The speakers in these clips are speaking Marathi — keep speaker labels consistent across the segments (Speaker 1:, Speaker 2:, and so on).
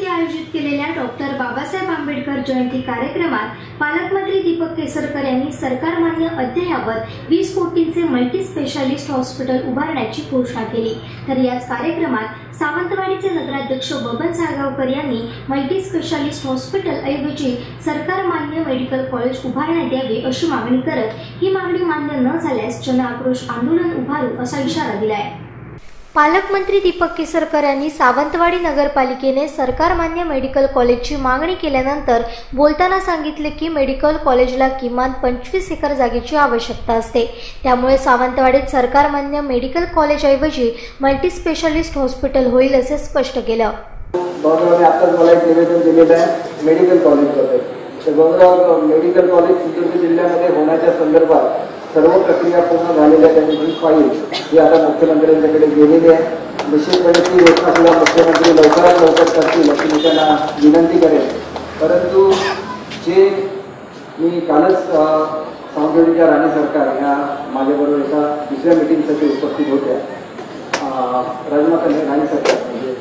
Speaker 1: येथे आयोजित केलेल्या डॉक्टर बाबासाहेब आंबेडकर जयंती कार्यक्रमात पालकमंत्री दीपक केसरकर यांनी सरकारमान्य अद्ययावत वीस कोटींचे मल्टी स्पेशालिस्ट हॉस्पिटल उभारण्याची घोषणा केली. तर याच कार्यक्रमात सावंतवाडीचे नगराध्यक्ष बबन साळगावकर यांनी मल्टी स्पेशालिस्ट हॉस्पिटल ऐवजी सरकारमान्य मेडिकल कॉलेज उभारण्यात यावे अशी मागणी करत ही मागणी मान्य न झाल्यास जनआक्रोश आंदोलन उभारू असा इशारा दिलाय. पालकमंत्री दीपक केसरकर यांनी सावंतवाडी नगरपालिकेने सरकारमान्य मेडिकल कॉलेजची मागणी केल्यानंतर बोलताना सांगितले की मेडिकल कॉलेजला किमान पंचवीस एकर जागेची आवश्यकता असते. त्यामुळे सावंतवाडीत सरकारमान्य मेडिकल कॉलेजऐवजी मल्टी स्पेशालिस्ट हॉस्पिटल होईल असे स्पष्ट केलं.
Speaker 2: मला एक निवेदन दिलेलं आहे मेडिकल कॉलेजबद्दल तर मेडिकल कॉलेज सिंधुदुर्ग जिल्ह्यामध्ये होण्याच्या संदर्भात सर्व प्रक्रिया पूर्ण झालेल्या त्यांनी ही फाईल ही आता मुख्यमंत्र्यांच्याकडे गेलेली आहे. निश्चितपणे ती योजना सुद्धा मुख्यमंत्री लवकरात लवकर करतील अशी मी त्यांना विनंती करेन. परंतु जे मी कालच सावंतवाडीच्या राणी सरकार ह्या माझ्याबरोबर एका दुसऱ्या मिटिंगसाठी उपस्थित होत्या. राजमा राजमाता राणी सरकार म्हणजे.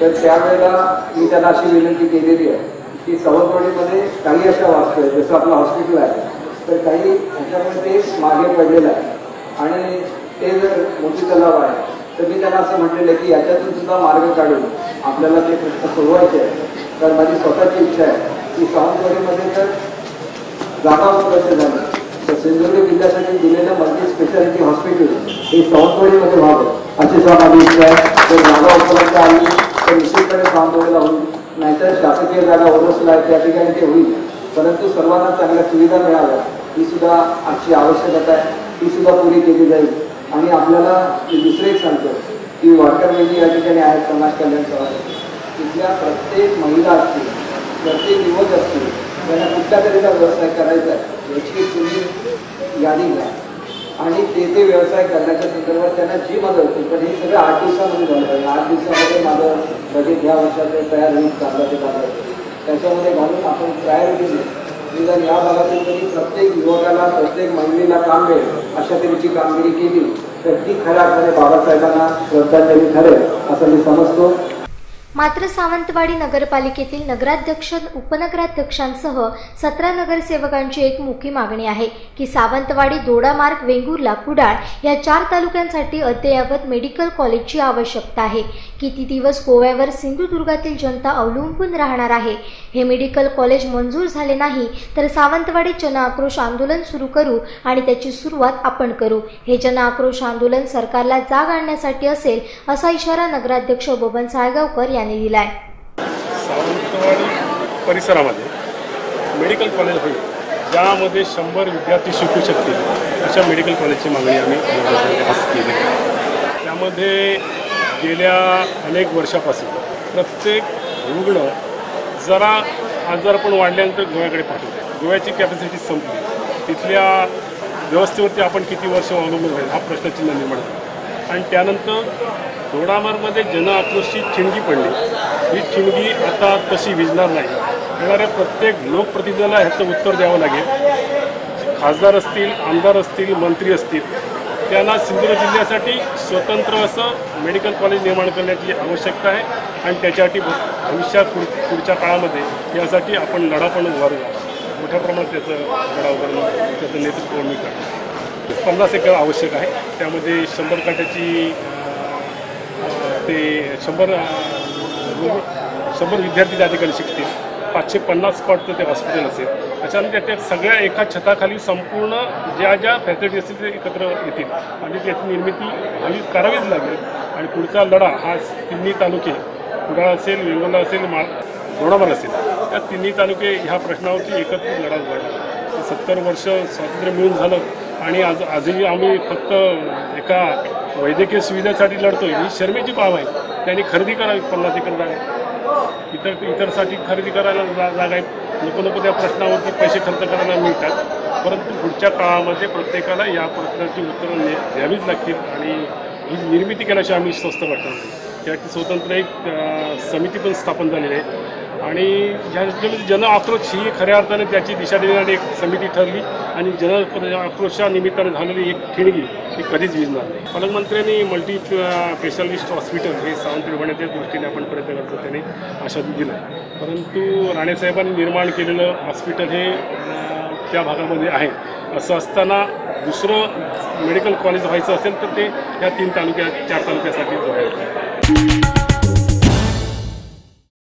Speaker 2: तर त्यावेळेला मी त्यांना अशी विनंती केलेली आहे की सावंतवाडीमध्ये काही अशा वास्तू आहेत जसं आपलं हॉस्पिटल आहे. तर काही ह्याच्यामध्ये मागे पडलेलं आहे. आणि ते जर मोठी तलाव आहे तर मी त्यांना असं म्हटलेलं आहे की याच्यातून सुद्धा मार्ग काढून आपल्याला ते प्रश्न सोडवायचे आहे तर माझी स्वतःची इच्छा आहे की सावंतवाडीमध्ये तर जागा उपलब्ध झाली. तर सिंधुदुर्ग जिल्ह्यासाठी दिलेलं मल्टी स्पेशालिटी हॉस्पिटल हे सावंतवाडीमध्ये व्हावं अशी सुद्धा माझी इच्छा आहे. तर जागा उपलब्ध आली तर निश्चितपणे सावंतवाडीला होईल नाहीतर शासकीय जागा ओरसला त्या ठिकाणी ते होईल. परंतु सर्वांना चांगल्या सुविधा मिळाव्या ही सुद्धा आजची आवश्यकता आहे. ती सुद्धा पुरी केली जाईल. आणि आपल्याला मी दुसरं एक सांगतो की वॉटर वहिनी या ठिकाणी आहेत समाज कल्याण सभा तिथल्या प्रत्येक महिला असतील प्रत्येक युवक असतील त्यांना कुठल्या तरीचा व्यवसाय करायचा आहे याची तुम्ही यादी घ्या. आणि ते ते व्यवसाय करण्याच्या संदर्भात त्यांना जी मदत होती पण हे सगळं आठ दिवसामध्ये झालं पाहिजे. आठ दिवसामध्ये माझं बजेट ह्या वर्षात तयार होईल चांगला ते त्याच्यामध्ये घालून आपण प्रायोरिटी निदान या भागातून तरी प्रत्येक युवकाला प्रत्येक महिलेला काम मिळेल अशा तऱ्हेची कामगिरी केली तर ती खऱ्या अर्थाने बाबासाहेबांना श्रद्धांजली ठरेल असं मी समजतो.
Speaker 1: मात्र सावंतवाडी नगरपालिकेतील नगराध्यक्ष उपनगराध्यक्षांसह सतरा नगरसेवकांची एक मुखी मागणी आहे की सावंतवाडी दोडामार्ग वेंगुर्ला कुडाळ या चार तालुक्यांसाठी अद्ययावत मेडिकल कॉलेजची आवश्यकता आहे. किती दिवस गोव्यावर सिंधुदुर्गातील जनता अवलंबून राहणार आहे? हे मेडिकल कॉलेज मंजूर झाले नाही तर सावंतवाडी जनआक्रोश आंदोलन सुरू करू आणि त्याची सुरुवात आपण करू. हे जनआक्रोश आंदोलन सरकारला जाग आणण्यासाठी असेल असा इशारा नगराध्यक्ष बबन साळगावकर यांनी दिलाय.
Speaker 3: सावंतवाडी परिसरामध्ये मेडिकल कॉलेज होईल ज्यामध्ये शंभर विद्यार्थी शिकू शकतील. अशा मेडिकल कॉलेजची मागणी आम्ही केली. त्यामध्ये गेल्या अनेक वर्षापासून प्रत्येक रुग्ण जरा आजारपण वाढल्यानंतर गोव्याकडे पाठवतो. गोव्याची कॅपॅसिटी संपली. तिथल्या व्यवस्थेवरती आपण किती वर्ष अवलंबून राहील हा प्रश्नचिन्ह निर्माण झाला. आणि त्यानंतर दोडामार्गमध्ये जनआक्रोशची ठिणगी पडली. ही ठिणगी आता तशी विजणार नाही. येणाऱ्या प्रत्येक लोकप्रतिनिधीला ह्याचं उत्तर द्यावं लागेल. खासदार असतील आमदार असतील मंत्री असतील त्यांना सिंधुदुर्ग जिल्ह्यासाठी स्वतंत्र असं मेडिकल कॉलेज निर्माण करण्याची आवश्यकता आहे आणि त्याच्यासाठी भविष्यात पुढ पुढच्या काळामध्ये यासाठी आपण लढा पण उभारूया मोठ्या प्रमाणात त्याचं लढा उभारणं त्याचं नेतृत्व मी करणार पन्नास एकर आवश्यक आहे. त्यामध्ये शंभर काट्याची ते शंभर शंभर विद्यार्थी त्या ठिकाणी शिकतील. पाचशे पन्नास स्पॉटचं ते हॉस्पिटल असेल. त्याच्यानंतर त्या सगळ्या एका छताखाली संपूर्ण ज्या ज्या फॅसिलिटी असतील ते एकत्र येतील. आणि त्याची निर्मिती हवी करावीच लागेल. आणि पुढचा लढा हा तिन्ही तालुके कुडाळ असेल वेंगोला असेल मा दोडामार असेल त्या तिन्ही तालुके ह्या प्रश्नावरती एकत्रित लढा उभारला सत्तर वर्ष स्वातंत्र्य मिळून झालं आणि आज आजही आम्ही फक्त एका वैद्यकीय सुविधेसाठी लढतोय. ही शर्मेची बाब आहे. त्यांनी खरेदी करावी पन्नास एकर जागा इतर इतरसाठी खरेदी करायला जा जागा आहेत. नको नको त्या प्रश्नावरती पैसे खर्च करायला मिळतात. परंतु पुढच्या काळामध्ये प्रत्येकाला या प्रश्नाची उत्तरं द्यावीच लागतील आणि ही निर्मिती केल्याशिवाय आम्ही स्वस्त वाटतो त्याची त्यासाठी स्वतंत्र एक समिती पण स्थापन झालेली आहे. आणि ज्याच्यामध्ये जन आक्रोश ही खऱ्या अर्थाने त्याची दिशा देणारी एक समिती ठरली. आणि जन आक्रोशा निमित्ताने झालेली एक ठिणगी ही कधीच विजणार नाही. पालकमंत्र्यांनी मल्टी स्पेशालिस्ट हॉस्पिटल हे सावंतवाडी होण्याच्या दृष्टीने आपण प्रयत्न करतो त्यांनी आश्वासन दिलं. परंतु राणेसाहेबांनी निर्माण केलेलं हॉस्पिटल हे त्या भागामध्ये आहे. असं असताना दुसरं मेडिकल कॉलेज व्हायचं असेल तर ते या तीन तालुक्या चार तालुक्यासाठी जोडायचं